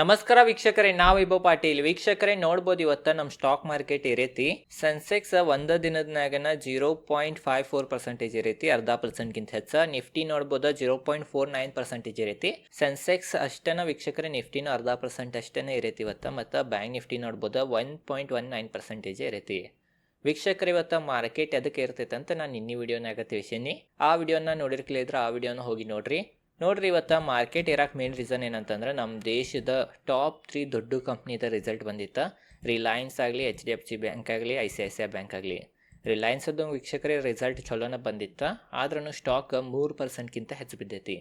ನಮಸ್ಕಾರ ವೀಕ್ಷಕರೇ, ನಾವು ಇಬ್ಬ ಪಾಟೀಲ್. ವೀಕ್ಷಕರೇ, ನೋಡ್ಬೋದು ಇವತ್ತ ನಮ್ಮ ಸ್ಟಾಕ್ ಮಾರ್ಕೆಟ್ ಇರೈತಿ ಸೆನ್ಸೆಕ್ಸ್ ಒಂದ ದಿನದನಾಗನ zero point five four percentage ಇರೈತಿ, ಅರ್ಧ ಪರ್ಸೆಂಟ್ಗಿಂತ ಹೆಚ್ಚ. ನಿಫ್ಟಿ ನೋಡ್ಬೋದು zero point four nine percentage ಇರೈತಿ. Sensex ಅಷ್ಟನ ವೀಕ್ಷಕರೇ ನಿಫ್ಟಿನೂ ಅರ್ಧ ಪರ್ಸೆಂಟ್ ಅಷ್ಟನೇ ಇರೈತಿ ಇವತ್ತ, ಮತ್ತು ಬ್ಯಾಂಕ್ ನಿಫ್ಟಿ ನೋಡ್ಬೋದು one point one nine percentage ಇರೈತಿ. ವೀಕ್ಷಕರು, ಇವತ್ತು ಮಾರ್ಕೆಟ್ ಎದಕ್ಕೆ ಇರ್ತೈತೆ ಅಂತ ನಾನು ಇನ್ನಿ ವಿಡಿಯೋನಾಗ ತಿಳಿಸೀನಿ. ಆ ವಿಡಿಯೋನ ನೋಡಿರ್ಕಲಿದ್ರೆ ಆ ವಿಡಿಯೋನ ಹೋಗಿ ನೋಡ್ರಿ. ನೋಡ್ರಿ ಇವತ್ತು ಮಾರ್ಕೆಟ್ ಇರಕ್ಕೆ ಮೇನ್ ರೀಸನ್ ಏನಂತಂದ್ರೆ ನಮ್ಮ ದೇಶದ ಟಾಪ್ ತ್ರೀ ದೊಡ್ಡ ಕಂಪ್ನಿದ ರಿಸಲ್ಟ್ ಬಂದಿತ್ತು. ರಿಲಯನ್ಸ್ ಆಗಲಿ H D F C bank ಆಗಲಿ I C I C I bank ಆಗಲಿ. ರಿಲಯನ್ಸದ್ದು ವೀಕ್ಷಕರೇ ರಿಸಲ್ಟ್ ಚಲೋನ ಬಂದಿತ್ತು. ಆದ್ರೂ ಸ್ಟಾಕ್ ಮೂರು ಪರ್ಸೆಂಟ್ಗಿಂತ ಹೆಚ್ಚು ಬಿದ್ದೈತಿ.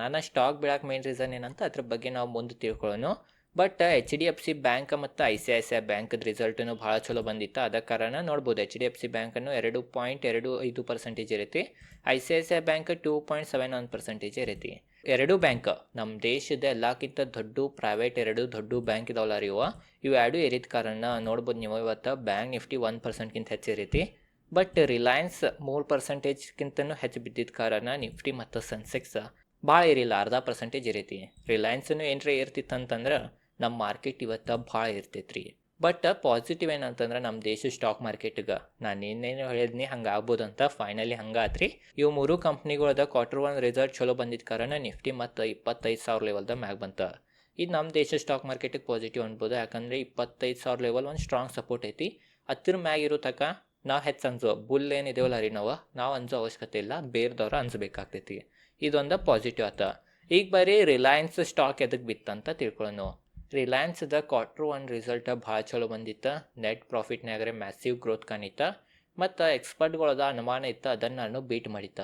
ನಾನು ಸ್ಟಾಕ್ ಬೀಳಕ್ಕೆ ಮೇನ್ ರೀಸನ್ ಏನಂತ ಅದ್ರ ಬಗ್ಗೆ ನಾವು ಮುಂದೆ ತಿಳ್ಕೊಳ್ಳೋಣ but H D F C bank ಮತ್ತು I C I C I ಬ್ಯಾಂಕ್ದು ರಿಸಲ್ಟೂ ಭಾಳ ಚಲೋ ಬಂದಿತ್ತು. ಅದ ಕಾರಣ ನೋಡ್ಬೋದು ಎಚ್ ಡಿ ಎಫ್ ಸಿ ಬ್ಯಾಂಕನ್ನು ಎರಡು ಪಾಯಿಂಟ್ ಎರಡು ಐದು percentage ಇರೈತಿ I C I C I bank two point seven one percentage ಇರೈತಿ ಎರಡು ಬ್ಯಾಂಕ್ ನಮ್ಮ ದೇಶದ ಎಲ್ಲಕ್ಕಿಂತ ದೊಡ್ಡ ಪ್ರೈವೇಟ್ ಎರಡು ದೊಡ್ಡ ಬ್ಯಾಂಕ್ ಇದಾವಲ್ಲ ರೀ ಇವ ಇವು ಎರಡು ಏರಿದ ಕಾರಣ ನೋಡ್ಬೋದು ನೀವು ಇವತ್ತು ಬ್ಯಾಂಕ್ ನಿಫ್ಟಿ ಒನ್ ಪರ್ಸೆಂಟ್ಗಿಂತ ಹೆಚ್ಚು ಇರೈತಿ ಬಟ್ ರಿಲಯನ್ಸ್ ಮೂರು ಪರ್ಸೆಂಟೇಜ್ಗಿಂತನೂ ಹೆಚ್ಚು ಬಿದ್ದಿದ್ದ ಕಾರಣ ನಿಫ್ಟಿ ಮತ್ತು ಸೆನ್ಸೆಕ್ಸ್ ಭಾಳ ಇರಿಲ್ಲ ಅರ್ಧ ಪರ್ಸೆಂಟೇಜ್ ಇರೈತಿ ರಿಲಯನ್ಸನ್ನು ಏನರ ಏರ್ತಿತ್ತಂತಂದ್ರೆ ನಮ್ಮ ಮಾರ್ಕೆಟ್ ಇವತ್ತು ಭಾಳ ಇರ್ತೈತೆ ಬಟ್ ಪಾಸಿಟಿವ್ ಏನಂತಂದ್ರೆ ನಮ್ಮ ದೇಶ ಸ್ಟಾಕ್ ಮಾರ್ಕೆಟ್ಗೆ ನಾನು ಏನೇನು ಹೇಳಿದ್ನಿ ಹಂಗೆ ಆಗ್ಬೋದು ಅಂತ ಫೈನಲಿ ಹಂಗೆ ಆತ್ರಿ. ಇವು ಮೂರು ಕಂಪ್ನಿಗಳದ ಕ್ವಾರ್ಟರ್ ಒನ್ ರಿಸಲ್ಟ್ ಚಲೋ ಬಂದಿದ್ದ ಕಾರಣ ನಿಫ್ಟಿ ಮತ್ತು ಇಪ್ಪತ್ತೈದು ಸಾವಿರ ಲೆವೆಲ್ದ ಮ್ಯಾಗ ಬಂತ. ಇದು ನಮ್ಮ ದೇಶ ಸ್ಟಾಕ್ ಮಾರ್ಕೆಟಿಗೆ ಪಾಸಿಟಿವ್ ಅನ್ಬೋದು, ಯಾಕಂದರೆ ಇಪ್ಪತ್ತೈದು ಸಾವಿರ ಲೆವೆಲ್ ಒಂದು ಸ್ಟ್ರಾಂಗ್ ಸಪೋರ್ಟ್ ಐತಿ. ಹತ್ತಿರ ಮ್ಯಾಗ ಇರೋ ತಕ ನಾವು ಹೆಚ್ಚು ಅನ್ಸೋ, ಬುಲ್ ಏನಿದೇವಲ್ಲ ರೀ ನಾವು? ನಾವು ಅನ್ಸೋ ಅವಶ್ಯಕತೆ ಇಲ್ಲ, ಬೇರೆದವ್ರು ಅನ್ಸ್ಬೇಕಾಗ್ತೈತಿ. ಇದೊಂದು ಪಾಸಿಟಿವ್ ಆತ. ಈಗ ಬರೀ ರಿಲಯನ್ಸ್ ಸ್ಟಾಕ್ ಎದಕ್ಕೆ ಬಿತ್ತಂತ ತಿಳ್ಕೊಳ್ಳೋಣ ರಿಲಯನ್ಸ್ದ ಕ್ವಾರ್ಟರ್ ಒನ್ ರಿಸಲ್ಟ್ ಭಾಳ ಚಲೋ ಬಂದಿತ್ತು. ನೆಟ್ ಪ್ರಾಫಿಟ್ನಾಗ್ರೆ ಮ್ಯಾಸಿವ್ ಗ್ರೋತ್ ಕಾಣಿತ್ತ ಮತ್ತು ಎಕ್ಸ್ಪರ್ಟ್ಗಳದ ಅನುಮಾನ ಇತ್ತು, ಅದನ್ನು ನಾನು ಬೀಟ್ ಮಾಡಿತ್ತ.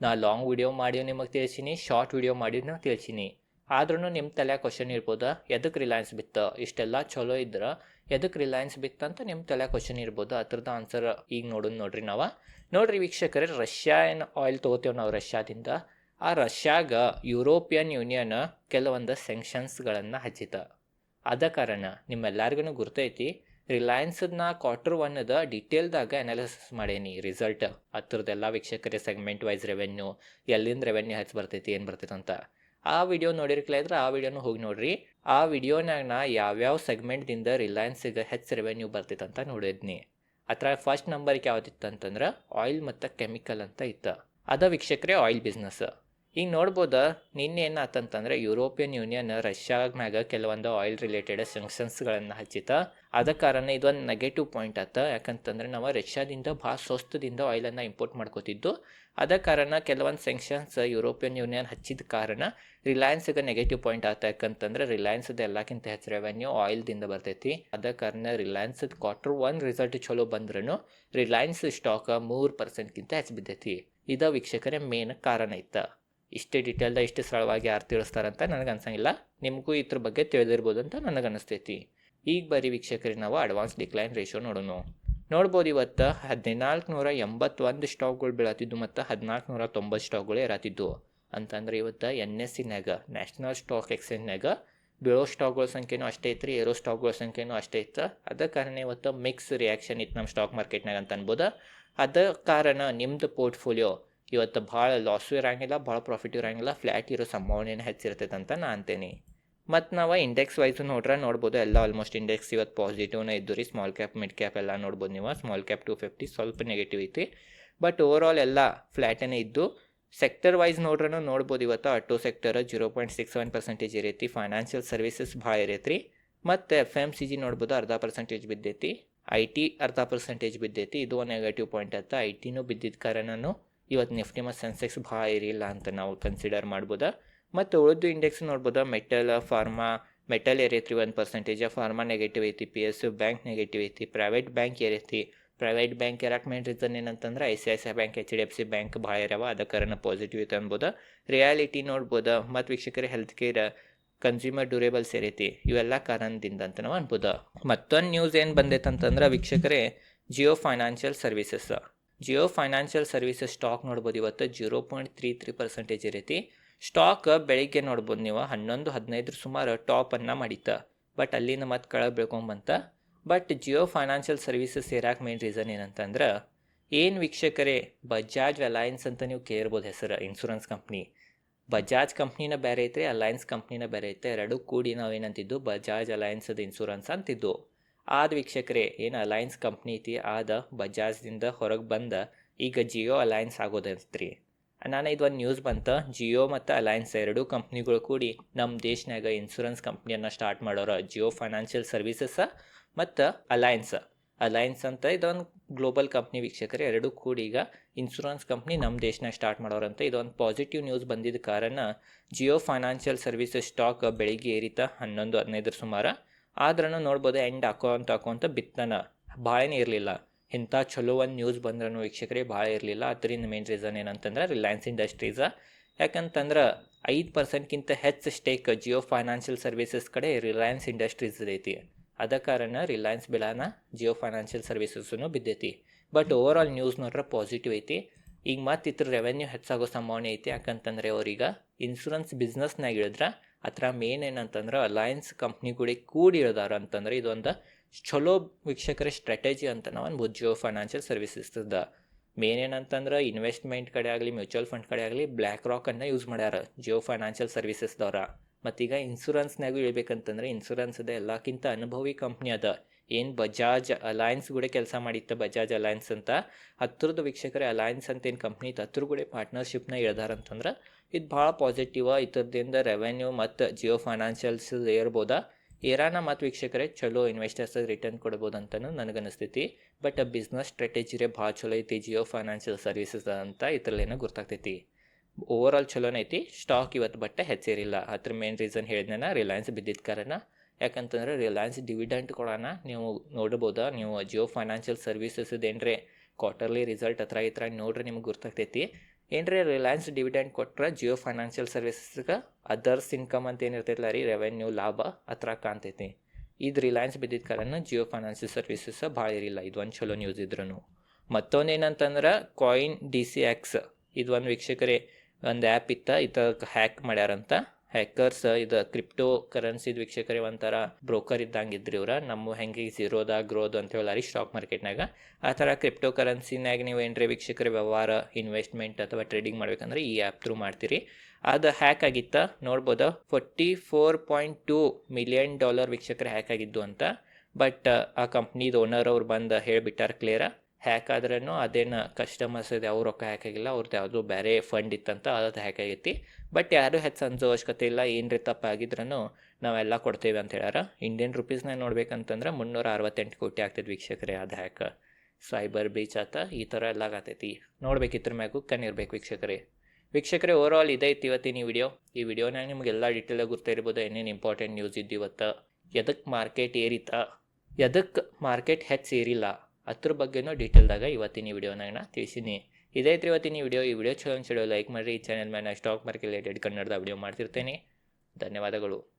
ನಾ ಲಾಂಗ್ ವಿಡಿಯೋ ಮಾಡಿ ನಿಮಗೆ ತಿಳಿಸೀನಿ ಶಾರ್ಟ್ ವಿಡಿಯೋ ಮಾಡಿದ್ನು ತಿಳಿಸೀನಿ. ಆದ್ರೂ ನಿಮ್ಮ ತಲೆ ಕ್ವಶನ್ ಇರ್ಬೋದು ಎದಕ್ಕೆ ರಿಲಯನ್ಸ್ ಬಿತ್ತು? ಇಷ್ಟೆಲ್ಲ ಚಲೋ ಇದ್ರೆ ಎದಕ್ಕೆ ರಿಲಯನ್ಸ್ ಬಿತ್ತಂತ ನಿಮ್ಮ ತಲೆ ಕ್ವಶನ್ ಇರ್ಬೋದು ಅದ್ರದ್ದು ಆನ್ಸರ್ ಈಗ ನೋಡೋದು ನೋಡ್ರಿ ನಾವು. ನೋಡ್ರಿ ವೀಕ್ಷಕರೇ ರಷ್ಯಾ ಏನು ಆಯಿಲ್ ತೊಗೋತೇವೆ ನಾವು ರಷ್ಯಾದಿಂದ ಆ ರಷ್ಯಾಗ ಯುರೋಪಿಯನ್ ಯೂನಿಯನ್ ಕೆಲವೊಂದು ಸೆಂಕ್ಷನ್ಸ್ಗಳನ್ನು ಹಚ್ಚಿತ ಅದ ಕಾರಣ ನಿಮ್ಮೆಲ್ಲರಿಗೂ ಗುರ್ತೈತಿ ರಿಲಯನ್ಸ್ನ ಕ್ವಾರ್ಟರ್ ಒನ್ದ ಡಿಟೇಲ್ದಾಗ ಅನಾಲಿಸಿಸ್ ಮಾಡೇನಿ ರಿಸಲ್ಟ್ ಹತ್ರದೆಲ್ಲ ವೀಕ್ಷಕರೇ ಸೆಗ್ಮೆಂಟ್ ವೈಸ್ ರೆವೆನ್ಯೂ ಎಲ್ಲಿಂದ ರೆವೆನ್ಯೂ ಹೆಚ್ಚು ಬರ್ತೈತಿ, ಏನು ಬರ್ತೈತೆ ಅಂತ. ಆ ವಿಡಿಯೋ ನೋಡಿರ್ಕಲಿದ್ರೆ ಆ ವಿಡಿಯೋನು ಹೋಗಿ ನೋಡ್ರಿ. ಆ ವಿಡಿಯೋನಾಗ ನಾ ಯಾವ್ಯಾವ ಸೆಗ್ಮೆಂಟ್ದಿಂದ ರಿಲಯನ್ಸಿಗೆ ಹೆಚ್ಚು ರೆವೆನ್ಯೂ ಬರ್ತೈತೆ ಅಂತ ನೋಡಿದ್ನಿ. ಅದ್ರ ಫಸ್ಟ್ ನಂಬರ್ಗೆ ಯಾವ್ದಿತ್ತು ಅಂತಂದ್ರೆ ಆಯಿಲ್ ಮತ್ತು ಕೆಮಿಕಲ್ ಅಂತ ಇತ್ತು. ಅದ ವೀಕ್ಷಕರೇ ಆಯಿಲ್ ಬಿಸ್ನೆಸ್ ಈಗ ನೋಡ್ಬೋದು, ನಿನ್ನೆ ಏನಾತಂತಂದ್ರೆ ಯುರೋಪಿಯನ್ ಯೂನಿಯನ್ ರಷ್ಯಾ ಮ್ಯಾಗ ಕೆಲವೊಂದು ಆಯಿಲ್ ರಿಲೇಟೆಡ್ ಸೆಂಕ್ಷನ್ಸ್ಗಳನ್ನು ಹಚ್ಚಿತ. ಅದ ಕಾರಣ ಇದೊಂದು ನೆಗೆಟಿವ್ ಪಾಯಿಂಟ್ ಆತ. ಯಾಕಂತಂದ್ರೆ ನಾವು ರಷ್ಯಾದಿಂದ ಭಾಳ ಸ್ವಸ್ತದಿಂದ ಆಯಿಲನ್ನು ಇಂಪೋರ್ಟ್ ಮಾಡ್ಕೋತಿದ್ದು. ಅದ ಕಾರಣ ಕೆಲವೊಂದು ಸೆಂಕ್ಷನ್ಸ್ ಯುರೋಪಿಯನ್ ಯೂನಿಯನ್ ಹಚ್ಚಿದ ಕಾರಣ ರಿಲಯನ್ಸ್ಗೆ ನೆಗೆಟಿವ್ ಪಾಯಿಂಟ್ ಆತ. ಯಾಕಂತಂದ್ರೆ ರಿಲಯನ್ಸ್ದ ಎಲ್ಲಕ್ಕಿಂತ ಹೆಚ್ಚು ರೆವೆನ್ಯೂ ಆಯಿಲ್ದಿಂದ ಬರ್ತೈತಿ. ಅದ ಕಾರಣ ರಿಲಯನ್ಸ್ ಕ್ವಾರ್ಟರ್ ಒನ್ ರಿಸಲ್ಟ್ ಚಲೋ ಬಂದ್ರೂ ರಿಲಯನ್ಸ್ ಸ್ಟಾಕ್ ಮೂರು ಪರ್ಸೆಂಟ್ಗಿಂತ ಹೆಚ್ಚು ಬಿದ್ದೈತಿ. ಇದ ವೀಕ್ಷಕರೇ ಮೇನ್ ಕಾರಣ ಇತ್ತು. ಇಷ್ಟೇ ಡಿಟೇಲ್ದ ಇಷ್ಟು ಸರಳವಾಗಿ ಯಾರು ತಿಳಿಸ್ತಾರಂತ ನನಗೆ ಅನ್ಸಂಗಿಲ್ಲ. ನಿಮಗೂ ಇದ್ರ ಬಗ್ಗೆ ತಿಳಿದಿರ್ಬೋದು ಅಂತ ನನಗೆ ಅನಿಸ್ತೈತಿ. ಈಗ ಬರೀ ವೀಕ್ಷಕರಿಗೆ ನಾವು ಅಡ್ವಾನ್ಸ್ ಡಿಕ್ಲೈನ್ ರೇಷೋ ನೋಡೋಣ ನೋಡ್ಬೋದು ಇವತ್ತು ಹದಿನಾಲ್ಕು ನೂರ ಎಂಬತ್ತೊಂದು ಸ್ಟಾಕ್ಗಳು ಬೀಳತ್ತಿದ್ದು ಮತ್ತು ಹದಿನಾಲ್ಕು ನೂರ ತೊಂಬತ್ತು ಸ್ಟಾಕ್ಗಳು ಇರತ್ತಿದ್ದು ಅಂತಂದ್ರೆ ಇವತ್ತು ಎನ್ ಎಸ್ ಸಿನ್ಯಾಗ ನ್ಯಾಷನಲ್ ಸ್ಟಾಕ್ ಎಕ್ಸ್ಚೇಂಜ್ನಾಗ ಬೀಳೋ ಸ್ಟಾಕ್ಗಳ ಸಂಖ್ಯೆನೂ ಅಷ್ಟೇ ಐತ್ರಿ, ಏರೋ ಸ್ಟಾಕ್ಗಳ ಸಂಖ್ಯೆನೂ ಅಷ್ಟೇ ಇತ್ತು ಅದ ಕಾರಣ ಇವತ್ತು ಮಿಕ್ಸ್ ರಿಯಾಕ್ಷನ್ ಇತ್ತು ನಮ್ಮ ಸ್ಟಾಕ್ ಮಾರ್ಕೆಟ್ನಾಗ ಅಂತ ಅನ್ಬೋದು. ಅದ ಕಾರಣ ನಿಮ್ಮದು ಪೋರ್ಟ್ಫೋಲಿಯೋ ಇವತ್ತು ಭಾಳ ಲಾಸು ಇರೋಂಗಿಲ್ಲ ಭಾಳ ಪ್ರಾಫಿಟ್ ಇರೋಂಗಿಲ್ಲ ಫ್ಲ್ಯಾಟ್ ಇರೋ ಸಂಭಾವನೆ ಹೆಚ್ಚಿರ್ತೈತೆ ಅಂತ ನಾನು ಅಂತೀನಿ. ಮತ್ತು ನಾವು ಇಂಡೆಕ್ಸ್ ವೈಸು ನೋಡ್ರೆ ನೋಡ್ಬೋದು, ಎಲ್ಲ ಆಲ್ಮೋಸ್ಟ್ ಇಂಡೆಕ್ಸ್ ಇವತ್ತು ಪಾಸಿಟಿವ್ನ ಇದ್ದು ರೀ ಸ್ಮಾಲ್ ಕ್ಯಾಪ್ ಮಿಡ್ ಕ್ಯಾಪ್ ಎಲ್ಲ ನೋಡ್ಬೋದು ನೀವು. ಸ್ಮಾಲ್ ಕ್ಯಾಪ್ ಟು ಫಿಫ್ಟಿ ಸ್ವಲ್ಪ ನೆಗೆಟಿವ್ ಐತಿ. ಬಟ್ ಓವರ್ ಆಲ್ ಎಲ್ಲ ಫ್ಲ್ಯಾಟನೇ ಇದ್ದು ಸೆಕ್ಟರ್ ವೈಸ್ ನೋಡ್ರೂ ನೋಡ್ಬೋದು ಇವತ್ತು. Auto sector zero point six one percentage ಇರೈತಿ financial services ಭಾಳ ಇರೈತಿ ಮತ್ತು ಎಫ್ ಎಂ ಸಿ ಜಿ ನೋಡ್ಬೋದು, ಅರ್ಧ ಪರ್ಸೆಂಟೇಜ್ ಬಿದ್ದೈತಿ. ಐ ಟಿ ಅರ್ಧ ಪರ್ಸೆಂಟೇಜ್ ಬಿದ್ದೈತಿ, ಇದು ಒಂದು ನೆಗೆಟಿವ್ ಪಾಯಿಂಟ್ ಅಂತ ಐ ಟಿನೂ ಬಿದ್ದಿದ್ದ ಕಾರಣನೂ ಇವತ್ತು ನಿಫ್ಟಿ ಮತ್ತು ಸೆನ್ಸೆಕ್ಸ್ ಭಾಳ ಇರಿಲ್ಲ ಅಂತ ನಾವು ಕನ್ಸಿಡರ್ ಮಾಡ್ಬೋದಾ? ಮತ್ತು ಉಳಿದು ಇಂಡೆಕ್ಸ್ ನೋಡ್ಬೋದು? ಮೆಟಲ್ ಫಾರ್ಮಾ ಮೆಟಲ್ ಏರೈತಿ ಒಂದು ಪರ್ಸೆಂಟೇಜ್ ಫಾರ್ಮಾ ನೆಗೆಟಿವ್ ಐತಿ ಪಿ ಎಸ್ ಬ್ಯಾಂಕ್ ನೆಗೆಟಿವ್ ಐತಿ ಪ್ರೈವೇಟ್ ಬ್ಯಾಂಕ್ ಏರೈತಿ ಪ್ರೈವೇಟ್ ಬ್ಯಾಂಕ್ ಇರಕ್ಕೆ ಮೇನ್ ರೀಸನ್ ಏನಂತಂದ್ರೆ I C I C I bank H D F C bank ಭಾಳ ಇರವ, ಅದ ಕಾರಣ ಪಾಸಿಟಿವ್ ಐತೆ ಅನ್ಬೋದು? ರಿಯಾಲಿಟಿ ನೋಡ್ಬೋದು? ಮತ್ತು ವೀಕ್ಷಕರ ಹೆಲ್ತ್ ಕೇರ್ ಕನ್ಸ್ಯೂಮರ್ ಡ್ಯೂರೇಬಲ್ಸ್ ಏರೈತಿ ಇವೆಲ್ಲ ಕಾರಣದಿಂದ ಅಂತ ನಾವು ಅನ್ಬೋದು? ಮತ್ತೊಂದು ನ್ಯೂಸ್ ಏನು ಬಂದೈತೆ ಅಂತಂದ್ರೆ ವೀಕ್ಷಕರೇ Jio financial services Jio financial services stock ನೋಡ್ಬೋದು ಇವತ್ತು zero point three three percentage ಇರೈತಿ. Stock ಬೆಳಿಗ್ಗೆ ನೋಡ್ಬೋದು ನೀವು ಹನ್ನೊಂದು ಹದಿನೈದರ ಸುಮಾರು ಟಾಪನ್ನು ಮಾಡಿತ್ತ. ಬಟ್ ಅಲ್ಲಿಂದ ಮತ್ತೆ ಕಳ ಬೆಳ್ಕೊಂಬಂತ ಬಟ್ ಜಿಯೋ ಫೈನಾನ್ಷಿಯಲ್ ಸರ್ವಿಸಸ್ ಸೇರಾಕ ಮೇನ್ ರೀಸನ್ ಏನಂತಂದ್ರೆ ಏನು ವೀಕ್ಷಕರೇ, ಬಜಾಜ್ ಅಲಯನ್ಸ್ ಅಂತ ನೀವು ಕೇಳ್ಬೋದು ಹೆಸರು ಇನ್ಶೂರೆನ್ಸ್ ಕಂಪ್ನಿ ಬಜಾಜ್ ಕಂಪ್ನಿನ ಬೇರೆ ಐತ್ರಿ ಅಲಯನ್ಸ್ ಕಂಪ್ನಿನ ಬೇರೆ ಐತೆ. ಎರಡು ಕೂಡಿ ನಾವೇನಂತಿದ್ದು, ಬಜಾಜ್ ಅಲಯನ್ಸದ ಇನ್ಶೂರೆನ್ಸ್ ಅಂತಿದ್ದು. ಆದ ವೀಕ್ಷಕರೇ, ಏನು ಅಲಯನ್ಸ್ ಕಂಪ್ನಿ ಐತಿ, ಆದ ಬಜಾಜ್ದಿಂದ ಹೊರಗೆ ಬಂದ, ಈಗ ಜಿಯೋ ಅಲಯನ್ಸ್ ಆಗೋದೈತ್ರಿ. ನಾನು ಇದು ಒಂದು ನ್ಯೂಸ್ ಬಂತ, ಜಿಯೋ ಮತ್ತು ಅಲಯನ್ಸ್ ಎರಡೂ ಕಂಪ್ನಿಗಳು ಕೂಡಿ ನಮ್ಮ ದೇಶನಾಗ ಇನ್ಶೂರೆನ್ಸ್ ಕಂಪ್ನಿಯನ್ನು ಸ್ಟಾರ್ಟ್ ಮಾಡೋರ, ಜಿಯೋ ಫೈನಾನ್ಷಿಯಲ್ ಸರ್ವಿಸಸ್ ಮತ್ತು ಅಲಯನ್ಸ್ ಅಲಯನ್ಸ್ ಅಂತ ಇದೊಂದು ಗ್ಲೋಬಲ್ ಕಂಪ್ನಿ ವೀಕ್ಷಕರೇ, ಎರಡೂ ಕೂಡಿ ಈಗ ಇನ್ಶೂರೆನ್ಸ್ ಕಂಪ್ನಿ ನಮ್ಮ ದೇಶನಾಗ ಸ್ಟಾರ್ಟ್ ಮಾಡೋರಂತ ಇದೊಂದು ಪಾಸಿಟಿವ್ ನ್ಯೂಸ್ ಬಂದಿದ್ದ ಕಾರಣ, ಜಿಯೋ ಫೈನಾನ್ಷಿಯಲ್ ಸರ್ವಿಸಸ್ ಸ್ಟಾಕ್ ಬೆಳಿಗ್ಗೆ ಏರಿತ ಹನ್ನೊಂದು ಹದಿನೈದರ ಸುಮಾರು ಆದ್ರೂ ನೋಡ್ಬೋದು ಎಂಡ್ ಹಾಕೋಂತ ಹಾಕೋಂತ ಬಿತ್ತನ. ಭಾಳನೇ ಇರಲಿಲ್ಲ. ಇಂಥ ಚಲೋ ಒಂದು ನ್ಯೂಸ್ ಬಂದ್ರೂ ವೀಕ್ಷಕರಿಗೆ ಭಾಳ ಇರಲಿಲ್ಲ. ಅದರಿಂದ ಮೇನ್ ರೀಸನ್ ಏನಂತಂದ್ರೆ ರಿಲಯನ್ಸ್ ಇಂಡಸ್ಟ್ರೀಸ ಯಾಕಂತಂದ್ರೆ ಐದು ಪರ್ಸೆಂಟ್ಗಿಂತ ಹೆಚ್ಚು ಸ್ಟೇಕ್ ಜಿಯೋ ಫೈನಾನ್ಷಿಯಲ್ ಸರ್ವಿಸಸ್ ಕಡೆ ರಿಲಯನ್ಸ್ ಇಂಡಸ್ಟ್ರೀಸ್ ಐತಿ ಅದ ಕಾರಣ ರಿಲಯನ್ಸ್ ಬಿಳಾನ ಜಿಯೋ ಫೈನಾನ್ಷಿಯಲ್ ಸರ್ವಿಸಸ್ನು ಬಿದ್ದೈತಿ. ಬಟ್ ಓವರ್ ಆಲ್ ನ್ಯೂಸ್ ನೋಡ್ರೆ ಪಾಸಿಟಿವ್ ಐತಿ. ಈಗ ಮತ್ತೆ ಇದ್ರ ರೆವೆನ್ಯೂ ಹೆಚ್ಚಾಗೋ ಸಂಭಾವನೆ ಐತಿ. ಯಾಕಂತಂದ್ರೆ ಅವ್ರೀಗ ಇನ್ಶೂರೆನ್ಸ್ ಬಿಸ್ನೆಸ್ನಾಗ ಇಳಿದ್ರೆ ಹತ್ರ ಮೇನ್ ಏನಂತಂದ್ರೆ ಅಲಯನ್ಸ್ ಕಂಪ್ನಿಗಳಿಗೆ ಕೂಡಿ ಇರೋದಾರ ಅಂತಂದ್ರೆ ಇದೊಂದು ಚಲೋ ವೀಕ್ಷಕರ ಸ್ಟ್ರಾಟಜಿ ಅಂತ ನಾವು ಜಿಯೋ ಫೈನಾನ್ಷಿಯಲ್ ಸರ್ವಿಸಸ್ದ ಮೇನ್ ಏನಂತಂದ್ರೆ ಇನ್ವೆಸ್ಟ್ಮೆಂಟ್ ಕಡೆ ಆಗಲಿ ಮ್ಯೂಚುವಲ್ ಫಂಡ್ ಕಡೆ ಆಗಲಿ ಬ್ಲ್ಯಾಕ್ ರಾಕನ್ನು ಯೂಸ್ ಮಾಡ್ಯಾರ ಜಿಯೋ ಫೈನಾನ್ಷಿಯಲ್ ಸರ್ವಿಸಸ್ದವ್ರ ಮತ್ತೀಗ ಇನ್ಶೂರೆನ್ಸ್ನಾಗೂ ಹೇಳ್ಬೇಕಂತಂದ್ರೆ ಇನ್ಶೂರೆನ್ಸ್ದ ಎಲ್ಲಕ್ಕಿಂತ ಅನುಭವಿ ಕಂಪ್ನಿ ಅದ. ಏನು ಬಜಾಜ್ ಅಲಯನ್ಸ್ ಕೂಡ ಕೆಲಸ ಮಾಡಿತ್ತು ಬಜಾಜ್ ಅಲಯನ್ಸ್ ಅಂತ ಹತ್ತಿರದ ವೀಕ್ಷಕರೇ ಅಲಯನ್ಸ್ ಅಂತ ಏನು ಕಂಪ್ನಿ ಇತ್ತು ಹತ್ರ ಕೂಡ ಪಾರ್ಟ್ನರ್ಶಿಪ್ನ ಇಳ್ದಾರಂತಂದ್ರೆ ಇದು ಭಾಳ ಪಾಸಿಟಿವ್ ಇದ್ರದಿಂದ ರೆವೆನ್ಯೂ ಮತ್ತು ಜಿಯೋ ಫೈನಾನ್ಷಿಯಲ್ಸ್ ಏರ್ಬೋದ? ಏರಾನ ಮತ್ತು ವೀಕ್ಷಕರೇ, ಚಲೋ ಇನ್ವೆಸ್ಟರ್ಸ್ ರಿಟರ್ನ್ ಕೊಡ್ಬೋದು ಅಂತಲೂ ನನಗನ್ನಿಸ್ತೈತಿ ಬಟ್ ಬಿಸ್ನೆಸ್ ಸ್ಟ್ರಾಟಜಿರೇ ಭಾಳ ಚಲೋ ಐತಿ ಜಿಯೋ ಫೈನಾನ್ಷಿಯಲ್ ಸರ್ವಿಸಸ್ ಅಂತ. ಇದ್ರಲ್ಲೇನೋ ಗೊತ್ತಾಗ್ತೈತಿ ಓವರ್ ಆಲ್ ಚಲೋನೇ ಐತಿ. ಸ್ಟಾಕ್ ಇವತ್ತು ಬಟ್ಟೆ ಹೆಚ್ಚೇರಿಲ್ಲ. ಅದ್ರ ಮೇನ್ ರೀಸನ್ ಹೇಳಿದ್ನ ರಿಲಯನ್ಸ್ ಬಿದ್ದಿದ್ದ ಕಾರಣ. ಯಾಕಂತಂದ್ರೆ ರಿಲಯನ್ಸ್ ಡಿವಿಡೆಂಟ್ ಕೊಡೋಣ ನೀವು ನೋಡ್ಬೋದ? ನೀವು ಜಿಯೋ ಫೈನಾನ್ಷಿಯಲ್ ಸರ್ವಿಸಸ್ ಏನ್ರೆ ಕ್ವಾರ್ಟರ್ಲಿ ರಿಸಲ್ಟ್ ಹತ್ರ ಈ ಥರ ನೋಡ್ರಿ ನಿಮ್ಗೆ ಗೊತ್ತಾಗ್ತೈತಿ ಏನ್ರಿ ರಿಲಯನ್ಸ್ ಡಿವಿಡೆಂಡ್ ಕೊಟ್ರೆ ಜಿಯೋ ಫೈನಾನ್ಷಿಯಲ್ ಸರ್ವಿಸಸ್ಗೆ ಅದರ್ಸ್ ಇನ್ಕಮ್ ಅಂತ ಏನಿರ್ತೈತಲ್ಲ ರೀ ರೆವೆನ್ಯೂ ಲಾಭ ಹತ್ರ ಕಾಣ್ತೈತಿ ಇದು ರಿಲಯನ್ಸ್ ಬಿದ್ದಿದ್ದ ಕಾರಣ ಜಿಯೋ ಫೈನಾನ್ಷಿಯಲ್ ಸರ್ವಿಸಸ್ ಭಾಳ ಇರಿಲ್ಲ ಇದು ಒಂದು ಚಲೋ ನ್ಯೂಸ್ ಇದ್ರೂ ಮತ್ತೊಂದು ಏನಂತಂದ್ರೆ ಕಾಯಿನ್ ಡಿ ಸಿ ಎಕ್ಸ್ ಇದು ಒಂದು ವೀಕ್ಷಕರೇ ಒಂದು ಆ್ಯಪ್ ಇತ್ತ ಇದಕ್ಕೆ ಹ್ಯಾಕ್ ಮಾಡ್ಯಾರಂತ. ಹ್ಯಾಕರ್ಸ್ ಇದು ಕ್ರಿಪ್ಟೋ ಕರೆನ್ಸಿದ ವೀಕ್ಷಕರೇ ಒಂಥರ ಬ್ರೋಕರ್ ಇದ್ದಂಗೆ ಇದ್ರಿ ಇವ್ರ. ನಮ್ಮ ಹೆಂಗೆ ಝೀರೋದ ಗ್ರೋದ್ ಅಂತ ಹೇಳಾರಿ ಸ್ಟಾಕ್ ಮಾರ್ಕೆಟ್ನಾಗ ಆ ಥರ ಕ್ರಿಪ್ಟೋ ಕರೆನ್ಸಿನಾಗ ನೀವು ಏನ್ರಿ ವೀಕ್ಷಕರ ವ್ಯವಹಾರ ಇನ್ವೆಸ್ಟ್ಮೆಂಟ್ ಅಥವಾ ಟ್ರೇಡಿಂಗ್ ಮಾಡ್ಬೇಕಂದ್ರೆ ಈ ಆ್ಯಪ್ ಥ್ರೂ ಮಾಡ್ತೀರಿ. ಅದು ಹ್ಯಾಕ್ ಆಗಿತ್ತ ನೋಡ್ಬೋದು forty four point two million dollar ವೀಕ್ಷಕರು ಹ್ಯಾಕ್ ಆಗಿದ್ದು ಅಂತ. ಬಟ್ ಆ ಕಂಪ್ನಿದು ಓನರ್ ಅವ್ರು ಬಂದು ಹೇಳಿಬಿಟ್ಟಾರ ಕ್ಲಿಯರ ಹ್ಯಾಕ್ ಆದ್ರೂ ಅದೇನು ಕಸ್ಟಮರ್ಸ್ ಇದೆ, ಅವ್ರು ರೊಕ್ಕ ಹ್ಯಾಕ್ ಆಗಿಲ್ಲ ಅವ್ರದ್ದು ಯಾವುದೋ ಬೇರೆ ಫಂಡ್ ಇತ್ತಂತ ಅದು ಹ್ಯಾಕ್ ಆಗೈತಿ. ಬಟ್ ಯಾರೂ ಹೆಚ್ಚು ಅನ್ಸೋ ಅವಶ್ಯಕತೆ ಇಲ್ಲ, ಏನ್ರಿ ತಪ್ಪಾಗಿದ್ರೂ ನಾವೆಲ್ಲ ಕೊಡ್ತೇವೆ ಅಂತ ಹೇಳ್ಯಾರ. ಇಂಡಿಯನ್ ರುಪೀಸ್ನಾಗ ನೋಡ್ಬೇಕಂತಂದ್ರೆ ಮುನ್ನೂರ ಅರವತ್ತೆಂಟು ಕೋಟಿ ಆಗ್ತದೆ ವೀಕ್ಷಕರೇ ಅದು ಹ್ಯಾಕ್ ಸೈಬರ್ ಬೀಚ್ ಆತ, ಈ ಥರ ಎಲ್ಲ ಆಗತೈತಿ. ನೋಡ್ಬೇಕಿದ್ರ ಮ್ಯಾಗು ಕಣ್ಣಿರ್ಬೇಕು ವೀಕ್ಷಕರೇ. ವೀಕ್ಷಕರೇ ಓವರ್ ಆಲ್ ಇದೈತಿ ಇವತ್ತಿನ ಈ ವಿಡಿಯೋ ಈ ವಿಡಿಯೋನಾಗ ನಿಮಗೆಲ್ಲ ಡೀಟೇಲಾಗಿ ಗೊತ್ತಿರ್ಬೋದು ಏನೇನು ಇಂಪಾರ್ಟೆಂಟ್ ನ್ಯೂಸ್ ಇದ್ದು ಇವತ್ತು ಎದಕ್ಕೆ ಮಾರ್ಕೆಟ್ ಏರಿತಾ? ಎದಕ್ಕೆ ಮಾರ್ಕೆಟ್ ಹೆಚ್ಚು ಏರಿಲ್ಲ? ಅದ್ರ ಬಗ್ಗೆನೂ ಡೀಟೇಲ್ದಾಗ ಇವತ್ತಿನ ವಿಡಿಯೋನಾಗ ನಾ ತಿಳಿಸೀನಿ. ಇದೈತ್ರಿ ಇವತ್ತಿನ ವಿಡಿಯೋ, ಈ ವಿಡಿಯೋ ಚಲೋ ಅನ್ಸಿಡೋ ಲೈಕ್ ಮಾಡಿರಿ. ಈ ಚಾನಲ್ ಮೇಲೆ ಸ್ಟಾಕ್ ಮಾರ್ಕೆಟ್ ರಿಲೇಟೆಡ್ ಕನ್ನಡದ ವಿಡಿಯೋ ಮಾಡ್ತಿರ್ತೇನೆ. ಧನ್ಯವಾದಗಳು.